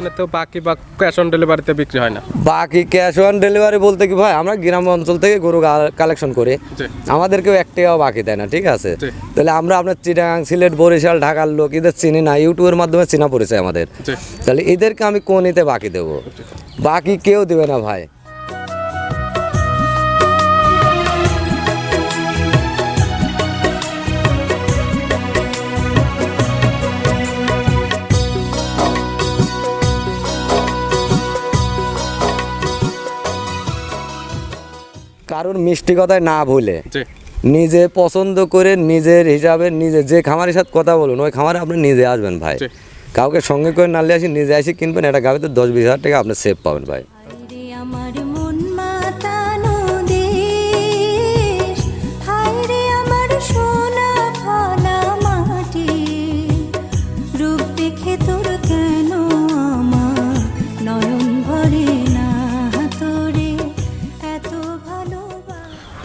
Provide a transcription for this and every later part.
এখানে তো বাকি বা ক্যাশ অন ডেলিভারিতে বিক্রি হয় না। বাকি ক্যাশ অন ডেলিভারি বলতে কি ভাই আমরা গ্রাম অঞ্চল থেকে গরু কালেকশন করি। আমাদেরকেও এক টাকাও বাকি দেয় না ঠিক আছে? তাহলে আমরা আপনার চিটাগাং সিলেট বরিশাল ঢাকার লোক এদের চিনি না ইউটিউবের মাধ্যমে চেনা পড়েছে আমাদের। তাহলে এদেরকে আমি কোন এতে বাকি দেবো? বাকি কেউ দেবে না ভাই। কারণ মিষ্টি কথায় না ভুলে। নিজে পছন্দ করে নিজের হিসাবে নিজে যে খামারের সাথে কথা বলুন ওই খামারে আপনি নিজে আসবেন ভাই। কাউকে সঙ্গে করে নালে আসি নিজে আসি কিনবেন এটা গাড়িতে দশ বিশ হাজার টাকা আপনি সেভ পাবেন ভাই।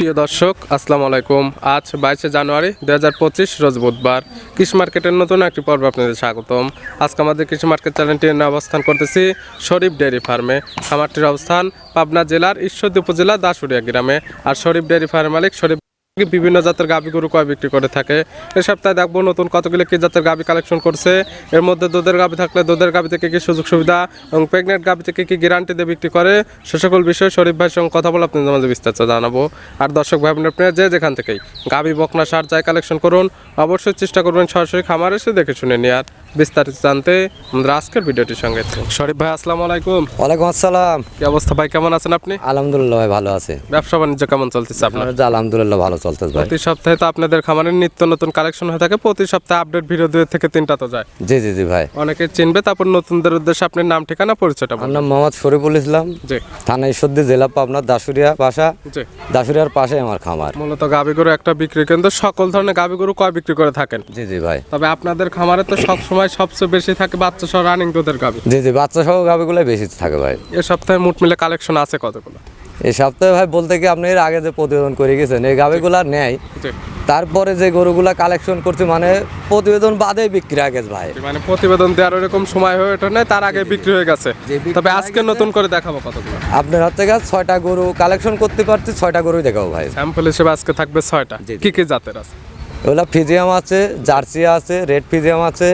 প্রিয় দর্শক, আসসালামু আলাইকুম। আজ বাইশে জানুয়ারি দু হাজার পঁচিশ, রোজ বুধবার। কৃষি মার্কেটের নতুন একটি পর্ব আপনাদের স্বাগতম। আজকে আমাদের কৃষি মার্কেট চ্যানেলটি অবস্থান করতেছি শরীফ ডেয়ারি ফার্মে। খামারটির অবস্থান পাবনা জেলার ঈশ্বরদী উপজেলা দাসুরিয়া গ্রামে। আর শরীফ ডেয়ারি ফার্মের মালিক শরীফ বিভিন্ন জাতের গাভী গরু কয় বিক্রি করে থাকে? এ সপ্তাহে দেখব নতুন কতগুলো কি জাতের গাভী কালেকশন করছে। এর মধ্যে দুধের গাভী থাকলে দুধের গাভী থেকে কি সুযোগ সুবিধা এবং প্রেগনেন্ট গাভী থেকে কি গ্যারান্টি দিয়ে বিক্রি করে? সে সকল বিষয়ে শরীফ ভাইয়ের সঙ্গে কথা বলে আপনাদের মাঝে বিস্তারিত জানাব। আর দর্শক ভাই বোনের যে যেখান থেকেই গাভী বকনা, সার যাই কালেকশন করুন, অবশ্যই চেষ্টা করবেন সরাসরি খামার এসে দেখে শুনে নিয়ে বিস্তারিত জানতে আমাদের আজকের ভিডিওটির সঙ্গে শরীফ ভাই আসসালামু আলাইকুম। ওয়ালাইকুম আসসালাম। কি অবস্থা ভাই কেমন আছেন আপনি? আলহামদুলিল্লাহ ভাই ভালো আছে। ব্যবসা বাণিজ্য কেমন চলতেছে আপনার? আলহামদুলিল্লাহ ভালো চলতেছে ভাই। প্রতি সপ্তাহে তো আপনাদের খামারের নিত্য নতুন কালেকশন হয়ে থাকে প্রতি সপ্তাহে আপডেট ভিডিও দুই থেকে তিনটা তো যায়। জি জি জি ভাই। অনেকে চিনবে তারপর নতুনদের উদ্দেশ্যে আপনার নাম ঠিকানা পরিচয়টা আমার নাম মোহাম্মদ শরীফুল ইসলাম। জি। থানা ঈশ্বরদী জেলা পাবনা দাসুরিয়া বাসা জি। দাসুরিয়ার পাশে আমার খামার। মূলত গাভী গরু একটা বিক্রি কেন্দ্র সকল ধরনের গাভী গরু কয় বিক্রি করে থাকেন? জি জি ভাই। তবে আপনাদের খামারে তো সব সময় সবচেয়ে বেশি থাকে বাচ্চা সহ রানিং দুধের গাভী। জি জি বাচ্চা সহ গাবিগুলো বেশি থাকে ভাই। এ সপ্তাহে মোট মিলে কালেকশন আছে কতগুলো? এই সপ্তাহে ভাই বলতে কি আপনি এর আগে যে প্রতিবেদন করে গেছেন এই গাবিগুলা নেয় তারপরে যে গরুগুলা কালেকশন করছে মানে প্রতিবেদন বাদে বিক্রি আগে ভাই। মানে প্রতিবেদন দেওয়ার এরকম সময় হয়ে ওঠে না তার আগে বিক্রি হয়ে গেছে। তবে আজকে নতুন করে দেখাবো কতগুলো। আপনার হাত থেকে ছয়টা গরু কালেকশন করতে পারছি ছয়টা গরুই দেখাবো ভাই। স্যাম্পল হিসেবে আজকে থাকবে ছয়টা। কি কি জাতের আছে? ওগুলা ফিজিয়াম আছে জার্সি আছে রেড ফিজিয়াম আছে।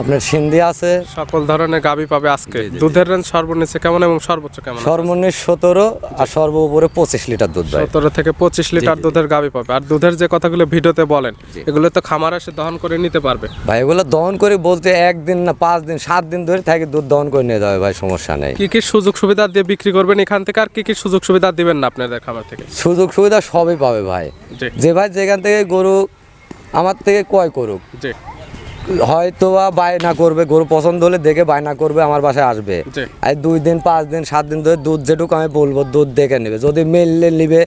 আপনার সিন্ধি আছে। সকল ধরনের গাভী পাবে আজকে। দুধের রেঞ্জ সর্বনিচে কেমন এবং সর্বোচ্চ কেমন সর্বনিম্ন সতেরো আর সর্ব উপরে পঁচিশ লিটার দুধ সতেরো থেকে পঁচিশ লিটার দুধের গাবি পাবে। আর দুধের যে কথাগুলো ভিডিওতে বলেন এগুলো তো খামার এসে দহন করে নিতে পারবে। ভাই এগুলো দহন করে বলতে একদিন না পাঁচ দিন সাত দিন ধরে থাকে দুধ দহন করে নিয়ে যাবে ভাই সমস্যা নেই। কি কি সুযোগ সুবিধা দিয়ে বিক্রি করবেন এখান থেকে? আর কি কি সুযোগ সুবিধা দিবেন না আপনাদের খামার থেকে? সুযোগ সুবিধা সবই পাবে ভাই। যে ভাই যেখান থেকে গরু আমার থেকে ক্রয় করুক। হয়তো বা বায়না করবে গরু পছন্দ হলে দেখে বায়না করবে আমার বাসায় আসবে। আর দুই দিন পাঁচ দিন সাত দিন ধরে দুধ যেটুকু আমি বলব দুধ দেখে নেবে। যদি মেললে নিবে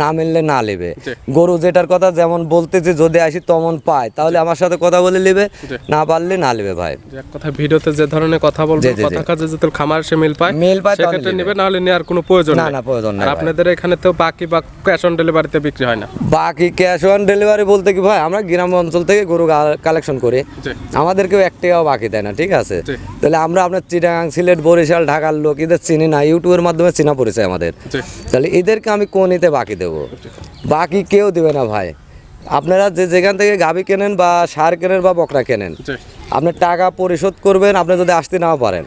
না মেললে না নেবে। গরু যেটার কথা যেমন বলতেছে যদি আসি তেমন পায় তাহলে আমার সাথে কথা বলে নেবে না পারলে না নেবে ভাই। কথা ভিডিওতে যে ধরনের কথা জি। কথা কাজে যদি খামার সে মিল পায়। মিল পায় সেক্ষেত্রে নেবে। নেবে নাহলে নেওয়ার কোনো প্রয়োজন না, না, প্রয়োজন ভাই। আপনাদের এখানে তো বাকি বা ক্যাশ অন ডেলিভারিতে বিক্রি হয় না। বাকি ক্যাশ অন ডেলিভারি বলতে কি ভাই আমরা গ্রাম অঞ্চল থেকে গরু কালেকশন করি। আমাদেরকেও এক টাকাও বাকি দেয় না ঠিক আছে? তাহলে আমরা আপনার চিটাগাং সিলেট বরিশাল ঢাকার লোক এদের চিনি না ইউটিউবের মাধ্যমে চেনা পড়েছে আমাদের। তাহলে এদেরকে আমি কোন নিতে বাকি দেবো? বাকি কেউ দেবে না ভাই। আপনারা যে যেখান থেকে গাভি কেনেন বা সার কেনেন বা বকরা কেনেন জি আপনি টাকা পরিশোধ করবেন আপনি যদি আসতে না পারেন।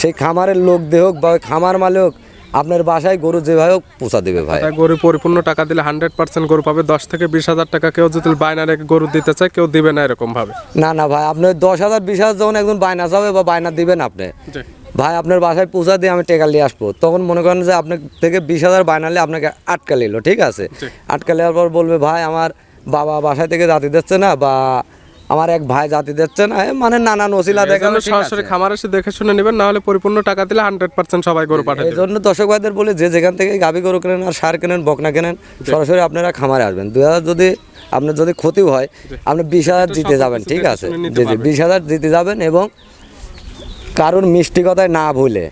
সেই খামারের লোক দেহ হোক বা খামার মালিক হোক আপনার বাসায় গরু যেভাবে পৌঁছা দেবে ভাই। গরু পরিপূর্ণ টাকা দিলে হান্ড্রেড পার্সেন্ট গরু পাবে। দশ থেকে বিশ হাজার টাকা কেউ যদি বায়না রেখে গরু দিতে চায় কেউ দিবে না এরকম ভাবে না না ভাই আপনি দশ হাজার বিশ হাজার যখন একজন বায়না যাবে বা বায়না দিবেন আপনি ভাই আপনার বাসায় পৌঁছা দিয়ে আমি টেকা নিয়ে আসব। তখন মনে করেন যে আপনার থেকে বিশ হাজার বায়নালে আপনাকে আটকা নিল ঠিক আছে। আটকা নেওয়ার পর বলবে ভাই আমার বাবা বাসায় থেকে জাতি দিচ্ছে না বা আমার এক ভাই জাতি দিচ্ছে না মানে নানান ওসিলা জন্য সরাসরি খামার এসে দেখে শুনে নেবেন না হলে পরিপূর্ণ টাকা দিলে হান্ড্রেড পার্সেন্ট সবাই গরু পাঠিয়ে এই জন্য দর্শক ভাইদের বলে যে যেখান থেকে গাভি গরু কেনেন আর সার কেনেন বকনা কেনেন সরাসরি আপনারা খামারে আসবেন। দু হাজার যদি আপনার যদি ক্ষতি হয় আপনি বিশ হাজার জিতে যাবেন ঠিক আছে? জি জি বিশ হাজার জিতে যাবেন এবং কারোর মিষ্টি কথায় না ভুলে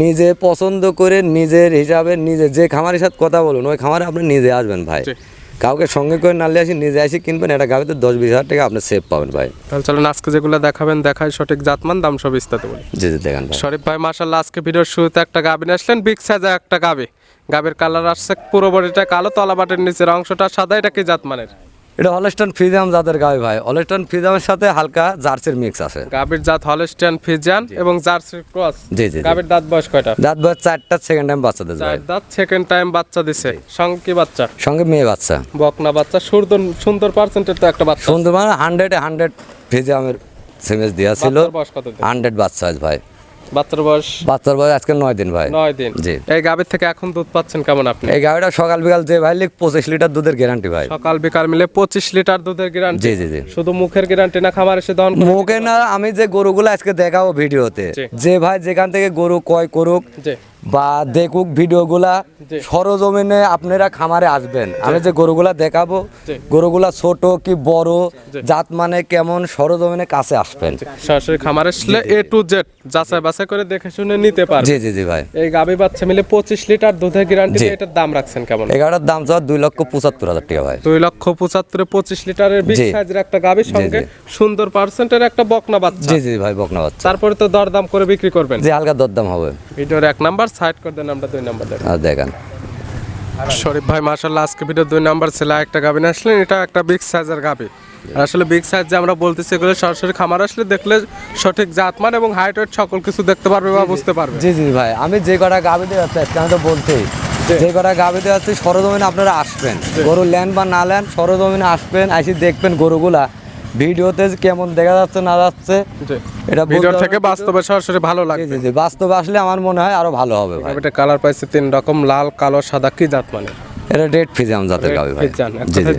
নিজে পছন্দ করে নিজের হিসাবে নিজে যে খামারের সাথে কথা বলুন ওই খামারে আপনি নিজে আসবেন ভাই। কাউকে সঙ্গে করে নালে আসি নিজে আসি কিনবেন এটা গাড়িতে দশ বিশ হাজার টাকা আপনি সেভ পাবেন ভাই। তাহলে চলুন আজকে যেগুলো দেখাবেন দেখায় সঠিক জাতমান দাম সব বলি। জি জি দেখেন শরীফ ভাই মার্শাল্লাহ আজকে ভিডিওর শুরুতে একটা গাবিন নিয়ে আসলেন বিগ সাইজে একটা গাবি। গাবির কালার আসছে পুরো বডিটা কালো তলা বাটের নিচের অংশটা সাদা এটা কি জাতমানের? এটা হলস্টন ফ্রিজাম জাতের গাবি ভাই। হলস্টন ফ্রিজামের সাথে হালকা জার্সির মিক্স আছে। গাবির জাত হলস্টিয়ান ফিজিয়ান এবং জার্সি ক্রস। জি, জি। গাবির দাঁত বয়স কয়টা? দাঁত বয়স চারটা সেকেন্ড টাইম বাচ্চা দিচ্ছে চার ভাই দাঁত সেকেন্ড টাইম বাচ্চা দিছে। সঙ্গে কি বাচ্চা? সঙ্গে মেয়ে বাচ্চা। বকনা বাচ্চা। সুন্দর সুন্দর পার্সেন্টের তো একটা বাচ্চা। সুন্দর মানে হান্ড্রেড হান্ড্রেড ফ্রিজামের সিমেজ দেওয়া ছিল। হান্ড্রেড বাচ্চা আছে ভাই। বাচ্চার বয়স? বাচ্চার বয়স আজকে নয় দিন ভাই। নয় দিন। জি। এই গাবির থেকে এখন দুধ পাচ্ছেন কেমন আপনি? এই সকাল বিকাল যে ভাই লিখ পঁচিশ লিটার দুধের গ্যারান্টি ভাই। সকাল বিকাল মিলে পঁচিশ লিটার দুধের গ্যারান্টি জি জি জি। শুধু মুখের গ্যারান্টি না খামার এসে দহন মুখে না আমি যে গরুগুলো আজকে দেখাবো ভিডিওতে। যে ভাই যেখান থেকে গরু কয় করুক বা দেখুক ভিডিওগুলা জি। সরজমিনে আপনারা খামারে আসবেন। আমি যে গরুগুলা দেখাবো গরুগুলা ছোট কি বড় জাত মানে কেমন সরজমিনে কাছে আসবেন। সরাসরি খামার আসলে এ টু জেড যাচাই বাছাই করে দেখে শুনে নিতে পারবে জি জি জি ভাই। এই গাবি বাচ্চা মিলে পঁচিশ লিটার দুধের গ্যারান্টি জি। এটার দাম রাখছেন কেমন? এগারোটার দাম চাওয়া দুই লক্ষ পঁচাত্তর হাজার টাকা ভাই। দুই লক্ষ পঁচাত্তরে পঁচিশ লিটারের বিগ জি। সাইজের একটা গাবির সঙ্গে সুন্দর পার্সেন্টের একটা বকনা বাচ্চা। জি জি ভাই বকনা বাচ্চা। তারপরে তো দরদাম করে বিক্রি করবেন। যে হালকা দরদাম হবে। ভিডিওর এক নাম্বার সাইড করে দেন আমরা দুই নাম্বার আর দেখেন। শরীফ ভাই মাশাল্লাহ আজকে ভিডিও দুই নাম্বার ছিল একটা গাবি নিয়ে আসলেন এটা একটা বিগ সাইজের আর আসলে বিগ সাইজ যে আমরা বলতেছি এগুলো সরাসরি খামার আসলে দেখলে সঠিক জাতমান এবং হাইট ওয়েট সকল কিছু দেখতে পারবে বা বুঝতে পারবে। জি জি ভাই আমি যে কটা গাভি দিয়ে যাচ্ছি আমি তো বলছি যে কটা গাভি দিয়ে যাচ্ছি সরজমিনে আপনারা আসবেন। গরু লেন বা না লেন সরজমিনে আসবেন আসি দেখবেন গরুগুলা। ভিডিওতে কেমন দেখা যাচ্ছে না যাচ্ছে এটা ভিডিও থেকে বাস্তবে সরাসরি ভালো জি লাগবে। জি জি বাস্তবে আসলে আমার মনে হয় আরও ভালো হবে ভাই। গাবিটা কালার পাইছে তিন রকম লাল কালো সাদা কি জাত মানে? এটা রেড ফিজাম জাতের গাভি ভাই। ফিজান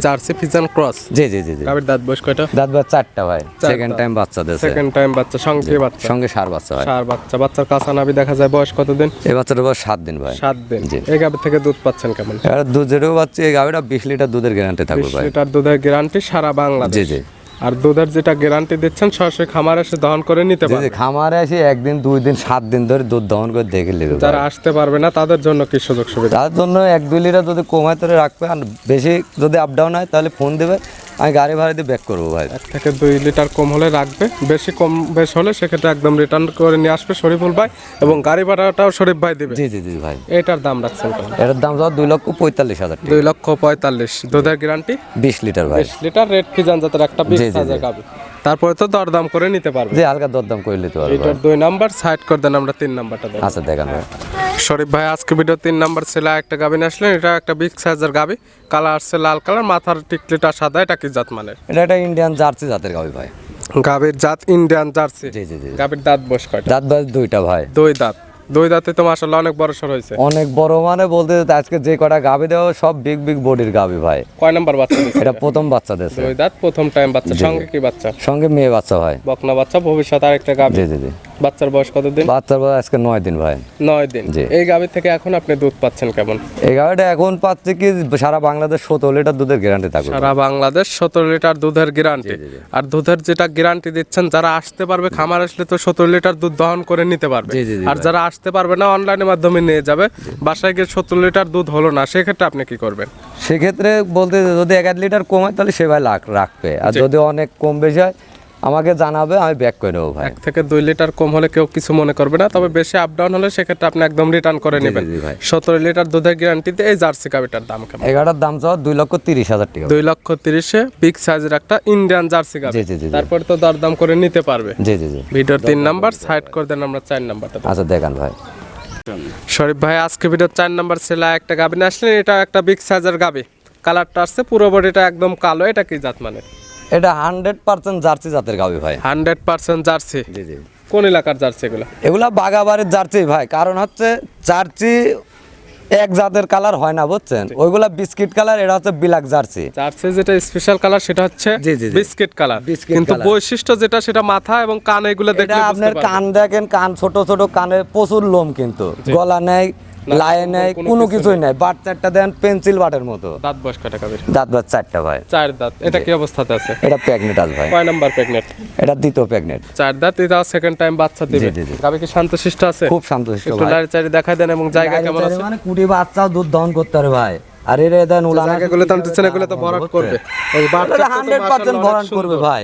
জার্সি ফিজান ক্রস জি। জি জি গাবির দাঁত বয়স কয়টা? দাঁত বাচ্চা চারটা ভাই। সেকেন্ড টাইম বাচ্চা দিয়েছে। সেকেন্ড টাইম বাচ্চা সঙ্গে বাচ্চা। সঙ্গে সার বাচ্চা ভাই। চার বাচ্চা বাচ্চার কাঁচা নাবি দেখা যায় বয়স কত দিন এই বাচ্চাটার বয়স সাত দিন ভাই। সাত দিন। এই গাবি থেকে দুধ পাচ্ছেন কেমন? এবার দুধ যেটুকু পাচ্ছি এই গাভিটা বিশ লিটার দুধের গ্যারান্টি থাকবে ভাই। লিটার দুধের গ্যারান্টি সারা বাংলাদেশ জি। জি আর দুধের যেটা গ্যারান্টি দিচ্ছেন সরাসরি খামারে এসে দহন করে নিতে পারবে খামারে এসে একদিন দুই দিন সাত দিন ধরে দুধ দহন করে দেখে নেবে যারা আসতে পারবে না তাদের জন্য কি সুযোগ সুবিধা? তার জন্য এক দুই লিটার যদি কমায় তোরে রাখবে আর বেশি যদি আপ ডাউন হয় তাহলে ফোন দেবে। আমি গাড়ি ভাড়া দিয়ে ব্যাক করব ভাই। এক থেকে দুই লিটার কম হলে রাখবে। বেশি কম বেশ হলে সেক্ষেত্রে একদম রিটার্ন করে নিয়ে আসবে শরীফুল ভাই এবং গাড়ি ভাড়াটাও শরীফ ভাই দেবে। জি জি জি ভাই। এটার দাম রাখছেন এটার দাম যাওয়া দুই লক্ষ পঁয়তাল্লিশ হাজার দুই লক্ষ পঁয়তাল্লিশ। দুধের গ্যারান্টি বিশ লিটার ভাই। বিশ লিটার রেট ফিজান জাতের একটা বিশ হাজার গাবি। তারপরে তো দরদাম করে নিতে পারবে। যে হালকা দরদাম করে নিতে পারবে এটা এটার দুই নাম্বার সাইড করে দেন আমরা তিন নাম্বারটা দেব আচ্ছা দেখান ভাই। শরীফ ভাই আজকে ভিডিও তিন নাম্বার ছেলে একটা গাবিন আসলেন। এটা একটা বিগ সাইজের গাবি। কালার আসছে লাল কালার মাথার টিকলিটা সাদা এটা কি জাত মানে এটা একটা ইন্ডিয়ান জার্সি জাতের গাবি ভাই। গাবির জাত ইন্ডিয়ান জার্সি জি জি জি। গাবির দাঁত বস কয়টা? দাঁত বাজ দুইটা ভাই। দুই দাঁত। দুই দাঁতে তো আসলে অনেক বড় সর হয়েছে অনেক বড় মানে বলতে আজকে যে কটা গাভী দেওয়া সব বিগ বিগ বডির গাবি ভাই। কয় নাম্বার বাচ্চা দিছে? এটা প্রথম বাচ্চা দিয়েছে দুই দাঁত প্রথম টাইম বাচ্চা। সঙ্গে কি বাচ্চা? সঙ্গে মেয়ে বাচ্চা ভাই বকনা বাচ্চা ভবিষ্যৎ আরেকটা গাবি। জি জি জি। বাচ্চার বয়স কত দিন বাচ্চার বয়স আজকে নয় দিন ভাই। নয় দিন। এই গাবি থেকে এখন আপনি দুধ পাচ্ছেন কেমন? এই গাভিটা এখন পাচ্ছে কি সারা বাংলাদেশ সতেরো লিটার দুধের গ্যারান্টি থাকবে। সারা বাংলাদেশ সতেরো লিটার দুধের গ্যারান্টি আর দুধের যেটা গ্যারান্টি দিচ্ছেন যারা আসতে পারবে খামার আসলে তো সতেরো লিটার দুধ দহন করে নিতে পারবে। আর যারা আসতে পারবে না অনলাইনের মাধ্যমে নিয়ে যাবে। বাসায় গিয়ে সতেরো লিটার দুধ হলো না সেক্ষেত্রে আপনি কি করবেন? সেক্ষেত্রে বলতে যদি এক লিটার কমায় তাহলে সে ভাই লাখ রাখবে। আর যদি অনেক কম বেশি হয় আমাকে জানাবে আমি ব্যাক করে নেব ভাই। এক থেকে দুই লিটার কম হলে কেউ কিছু মনে করবে না তবে বেশি আপ ডাউন হলে সেক্ষেত্রে আপনি একদম রিটার্ন করে নেবেন। ভাই। সতেরো লিটার দুধের গ্যারান্টিতে এই জার্সি গাবিটার দাম কেমন? এগারোটার দাম চাওয়া দুই লক্ষ তিরিশ হাজার টাকা। দুই লক্ষ তিরিশে বিগ সাইজের একটা ইন্ডিয়ান জার্সি গাবি। জি, জি, জি, জি। তারপর তো দরদাম করে নিতে পারবে। জি জি জি। ভিডিওর তিন নাম্বার সাইড করে দেন আমরা চার নাম্বারটা আচ্ছা দেখান ভাই। শরীফ ভাই আজকে ভিডিও চার নাম্বার ছেলে একটা গাবি নিয়ে আসলেন এটা একটা বিগ সাইজের গাবি। কালারটা আসছে পুরো বডিটা একদম কালো এটা কি জাত মানে এটা হান্ড্রেড পার্সেন্ট জার্সি জাতের ভাই। Hundred percent jersey? জি জি। কোন এলাকার জার্সি এগুলো? এগুলা বাগাবাড়ির জার্সি ভাই কারণ হচ্ছে জার্সি এক জাতের কালার হয় না বুঝছেন? ওইগুলা বিস্কিট কালার এটা হচ্ছে বিলাক জার্সি। জার্সি যেটা স্পেশাল কালার সেটা হচ্ছে জি, জি, জি। বিস্কিট কালার কিন্তু বৈশিষ্ট্য যেটা সেটা মাথা এবং কান এগুলো দেখলে আপনার কান দেখেন কান ছোট ছোট কানে প্রচুর লোম কিন্তু। গলা নেই লায়ে নেই কোনো কিছুই নেই। বাট চারটা দেন পেন্সিল বাটের মতো। দাঁত বয়স কয়টা গাবির দাঁত বাট চারটা ভাই। চার দাঁত। এটা কি অবস্থাতে আছে? এটা প্রেগনেন্ট আছে ভাই। কয় নাম্বার প্রেগনেন্ট এটা দ্বিতীয় প্রেগনেন্ট চার দাঁত এটা সেকেন্ড টাইম বাচ্চা দিবে। গাবি কি শান্তশিষ্ট আছে? খুব শান্তশিষ্ট ভাই। লাড়ি চাড়ি দেখাই দেন এবং জায়গা কেমন আছে? মানে কুটি বাচ্চাও দুধ দহন করতে পারে ভাই। আর এর দেন উলান দাম দিচ্ছেন এগুলো তো করবে। এই বাচ্চা তো হান্ড্রেড পার্সেন্ট মাশাআল্লাহ ভরাট করবে ভাই।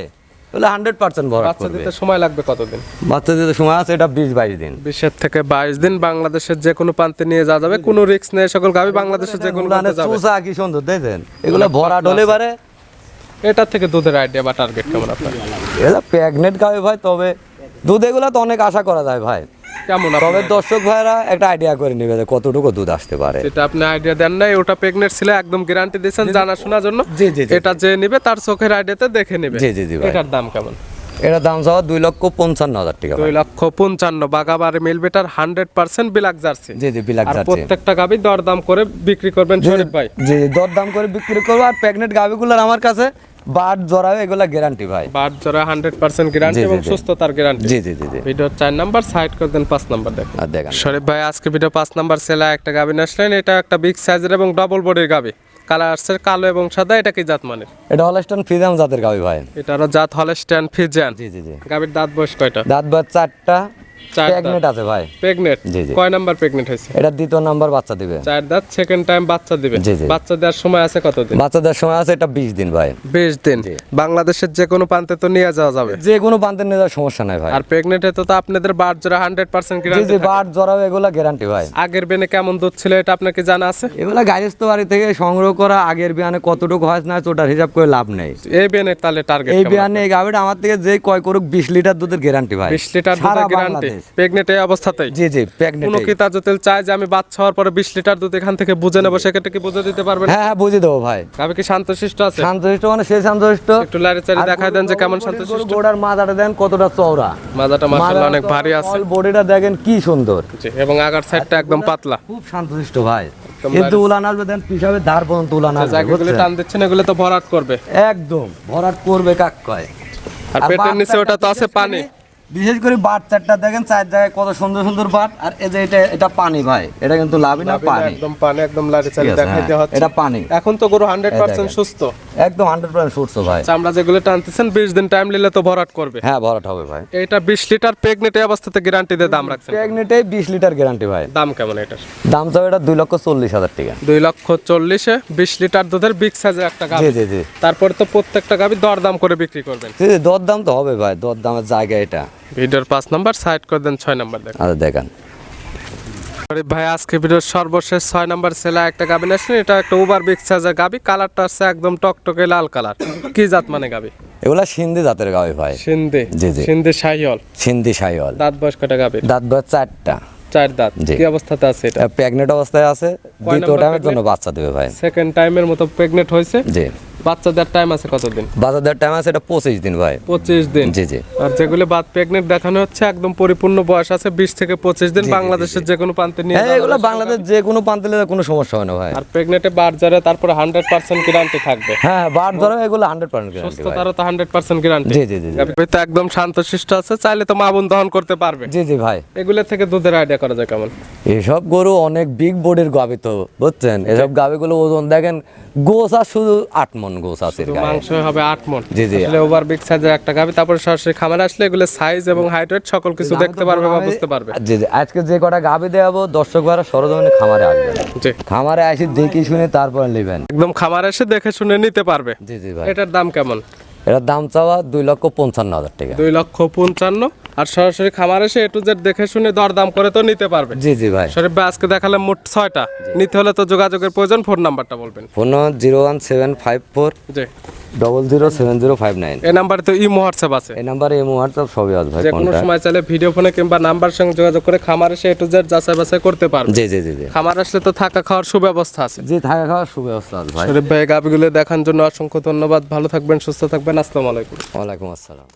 বলে হান্ড্রেড পার্সেন্ট ভরা বাচ্চা দিতে সময় লাগবে কতদিন? বাচ্চা দিতে সময় আছে এটা বিশ বাইশ দিন। বিশের থেকে বাইশ দিন বাংলাদেশের যে কোনো প্রান্তে নিয়ে যাওয়া যাবে কোনো রিস্ক নেই সকল গাভী বাংলাদেশের যে কোনো প্রান্তে যাবে। চুষা কি সুন্দর দেখছেন? এগুলো ভরা হলে পারে। এটার থেকে দুধের আইডিয়া বা টার্গেট কেমন আপনার? এগুলো প্রেগনেন্ট গাবি ভাই তবে দুধ এগুলো তো অনেক আশা করা যায় ভাই। কেমন তবে দর্শক ভাইরা একটা আইডিয়া করে নেবে যে কতটুকু দুধ আসতে পারে। যেটা আপনি আইডিয়া দেন নাই ওটা প্রেগনেন্ট ছিল একদম গ্যারান্টি দিয়েছেন জানাশোনার জন্য। জি, জি। এটা যে নিবে তার চোখের আইডিয়াতে দেখে নেবে। জি, জি, জি, এটার দাম কেমন? এটা দাম চাওয়া দুই লক্ষ পঞ্চান্ন হাজার টাকা দুই লক্ষ পঞ্চান্ন বাগাবারে মিলবেটার হান্ড্রেড পার্সেন্ট বিলাক জার্সি। জি জি বিলাক যাচ্ছে প্রত্যেকটা গাভী দরদাম করে বিক্রি করবেন শরীফ ভাই। জি দর দাম করে বিক্রি করব। আর প্রেগনেন্ট আমার কাছে বাট জড়াবে এগুলা গ্যারান্টি ভাই। বাট জোড়া হান্ড্রেড পার্সেন্ট গ্যারান্টি জি, জি, এবং সুস্থতার গ্যারান্টি জি জি জি জি। ভিডিওর চার নাম্বার সাইড করে দেন পাঁচ নাম্বার দেখেন। আর দেখেন। শরীফ ভাই আজকে ভিডিও পাঁচ নাম্বার সেলা একটা গাভী নিয়ে আসলেন। এটা একটা বিগ সাইজের এবং ডবল বডির গাভী। কালার আসছে কালো এবং সাদা এটা কি জাত মানের? এটা হলস্টন ফ্রিজাম জাতের গাভি ভাই। এটারও জাত হলে স্ট্যান্ড ফিজিয়ান জি জি জি। গাভীর দাঁত বয়স কয়টা? দাঁত বাদ চারটা। প্রেগনেন্ট আছে ভাই। প্রেগনেন্ট জি, জি। কয় নাম্বার প্রেগনেন্ট হয়েছে? এটা দ্বিতীয় নাম্বার বাচ্চা দিবে। চার দাঁত সেকেন্ড টাইম বাচ্চা দিবে। জি, জি। বাচ্চা দেওয়ার সময় আছে কতদিন? বাচ্চাদের সময় আছে এটা বিশ দিন ভাই। বিশ দিন। বাংলাদেশের যে কোনো প্রান্তে তো নিয়ে যাওয়া যাবে। যে কোনো বান্ধব নিয়ে যাওয়ার সমস্যা নাই ভাই। আর তো তো আপনাদের জোড়া জি জি বাট এগুলা গ্যারান্টি ভাই। আগের বেনে কেমন দুধ ছিল এটা আপনার কি জানা আছে? এগুলা গাইস্ত বাড়ি থেকে সংগ্রহ করা আগের বিয়ানে কতটুকু হয় না ওটার হিসাব করে লাভ নেই। এই বেনের তাহলে টার্গেট এই বিয়ানে এই আমার থেকে যে কয় করুক বিশ লিটার দুধের গ্যারান্টি ভাই। বিশ লিটার দুধের গ্যারান্টি। প্রেগনেন্ট এই অবস্থাতেই। জি জি কোনো প্রেগনেন্ট ক্রেতা যদি চায় যে আমি বাচ্চা হওয়ার পরে বিশ লিটার দুধ এখান থেকে বুঝে নেব সেক্ষেত্রে কি বুঝে দিতে পারবেন? হ্যাঁ হ্যাঁ বুঝে দেবো ভাই। আমি কি শান্তশিষ্ট আছে? শান্তশিষ্ট মানে সেই শান্তশিষ্ট। একটু লাড়ি চাড়ি দেখায় দেন যে কেমন শান্তশিষ্ট। গোড়ার মাথাটা দেন কতটা চওড়া। মাজাটা মাসাল্লাহ অনেক ভারী আছে। বডিটা দেখেন কি সুন্দর। এবং আগার সাইডটা একদম পাতলা। খুব শান্তশিষ্ট ভাই। কিন্তু উলান আসবে দেন পিসাবে ধার পর্যন্ত উলান আসবে জায়গাগুলো টান দিচ্ছেন এগুলো তো ভরাট করবে। একদম ভরাট করবে কাক কয়। আর পেটের নিচে ওটা তো আছে পানি। বিশেষ করে বাট চারটা দেখেন চার জায়গায় কত সুন্দর সুন্দর বাট আর এই যে এটা এটা পানি ভাই এটা কিন্তু লাভই না পানি। একদম পানি একদম লাড়ি চাড়ি ঠিক আছে, দেখাই হ্যাঁ, হচ্ছে। এটা পানি। এখন তো গরু হান্ড্রেড এই পার্সেন্ট দেখেন। সুস্থ। একদম হান্ড্রেড পার্সেন্ট সুস্থ ভাই। চামড়া যেগুলো টানতেছেন বিশ দিন টাইম নিলে তো ভরাট করবে। হ্যাঁ ভরাট হবে ভাই। এটা বিশ লিটার প্রেগনেন্ট এই অবস্থাতে গ্যারান্টি দিয়ে দাম রাখছেন। প্রেগনেটে বিশ লিটার গ্যারান্টি ভাই। দাম কেমন এটার দাম চাও এটা দুই লক্ষ চল্লিশ হাজার টাকা। দুই লক্ষ চল্লিশে বিশ লিটার দুধের বিগ সাইজের একটা জি গাভি। জি জি তারপরে তো প্রত্যেকটা গাভি দরদাম করে বিক্রি করবেন। জি জি, দর দাম তো হবে ভাই দর দামের জায়গা এটা। ভিডিওর পাঁচ নাম্বার সাইড করে দেন ছয় নাম্বার দেখেন। আচ্ছা দেখেন। আরে ভাই আজকে ভিডিওর সর্বশেষ ছয় নাম্বার সেলা একটা গাবি আসলেন এটা একটা ওভার বিগ সাইজের গাবি কালারটা আছে একদম টকটকে লাল কালার। কি জাত মানে গাবি? এগুলা সিন্ধি জাতের গাবি ভাই। সিন্ধি? জি, জি। সিন্ধে শাহিওল সিন্ধি সাইওয়াল দাঁত বয়স কটা গাবির দাঁত বয়স চারটা। চার দাঁত। কি অবস্থাতে আছে এটা? প্রেগনেন্ট অবস্থায় আছে। দ্বিতীয় টাইমের জন্য বাচ্চা দেবে ভাই। সেকেন্ড টাইমের মতো প্রেগনেন্ট হয়েছে? জি। বাচ্চা দেওয়ার টাইম আছে কতদিন? বাচ্চা দেওয়ার টাইম আছে এটা পঁচিশ দিন ভাই। পঁচিশ দিন? জি জি। আর যেগুলো বাদ প্রেগনেন্ট দেখানো হচ্ছে একদম পরিপূর্ণ বয়স আছে বিশ থেকে পঁচিশ দিন বাংলাদেশের যে কোনো প্রান্তে নিয়ে হ্যাঁ এগুলো বাংলাদেশ যে কোনো প্রান্তে কোনো সমস্যা হয় না ভাই। আর প্রেগনেন্টে বার যারে তারপরে হান্ড্রেড পার্সেন্ট গ্যারান্টি থাকবে। হ্যাঁ বার ধরো এগুলো হান্ড্রেড পার্সেন্ট গ্যারান্টি ভাই। সুস্থতারও তো হান্ড্রেড পার্সেন্ট গ্যারান্টি জি জি জি তো একদম শান্তশিষ্ট আছে চাইলে তো মা বোন দহন করতে পারবে। জি জি ভাই। এগুলো থেকে দুধের আইডিয়া করা যায় কেমন? এসব গরু অনেক বিগ বডির গাবি তো বুঝছেন? এসব গাবিগুলো ওজন দেখেন গোস আর শুধু আট মন। গোস আছে। মাংস হবে আট মন। জি, জি। আসলে ওভার বিগ সাইজের একটা গাবি তারপরে সরাসরি খামারে আসলে এগুলো সাইজ এবং হাইট ওয়েট সকল কিছু দেখতে পারবে বা বুঝতে পারবে। জি জি। আজকে যে কটা গাবি দেখাবো দর্শক ভাড়া সরজমিনে খামারে আসবেন। জি। খামারে আসি দেখে শুনে তারপরে নেবেন। একদম খামারে এসে দেখে শুনে নিতে পারবে। জি জি ভাই। এটার দাম কেমন? এটার দাম চাওয়া দুই লক্ষ পঞ্চান্ন হাজার টাকা। দুই লক্ষ পঞ্চান্ন। আর সরাসরি খামার এসে এটু জেড দেখে শুনে দরদাম করে তো নিতে পারবে। জি জি ভাই। শরীফ ভাই আজকে দেখালাম মোট ছয়টা। নিতে হলে তো যোগাযোগের প্রয়োজন ফোন নাম্বারটা বলবেন। Phone zero one seven five four. জি। Double zero seven zero five nine. এই নাম্বারে তো ইমো হোয়াটসঅ্যাপ আছে। এই নাম্বারে এমো হোয়াটসঅ্যাপ সবই আছে ভাই যে কোনো সময় চাইলে ভিডিও ফোনে কিংবা নাম্বার সঙ্গে যোগাযোগ করে খামার এসে এটু জেড যাচাই বাছাই করতে পারবে। জি জি জি জি। খামার আসলে তো থাকা খাওয়ার সুব্যবস্থা আছে। জি থাকা খাওয়ার সুব্যবস্থা আছে ভাই। শরীফ ভাই গাবিগুলো দেখার জন্য অসংখ্য ধন্যবাদ। ভালো থাকবেন সুস্থ থাকবেন। আসসালামু আলাইকুম। ওয়ালাইকুম আসসালাম।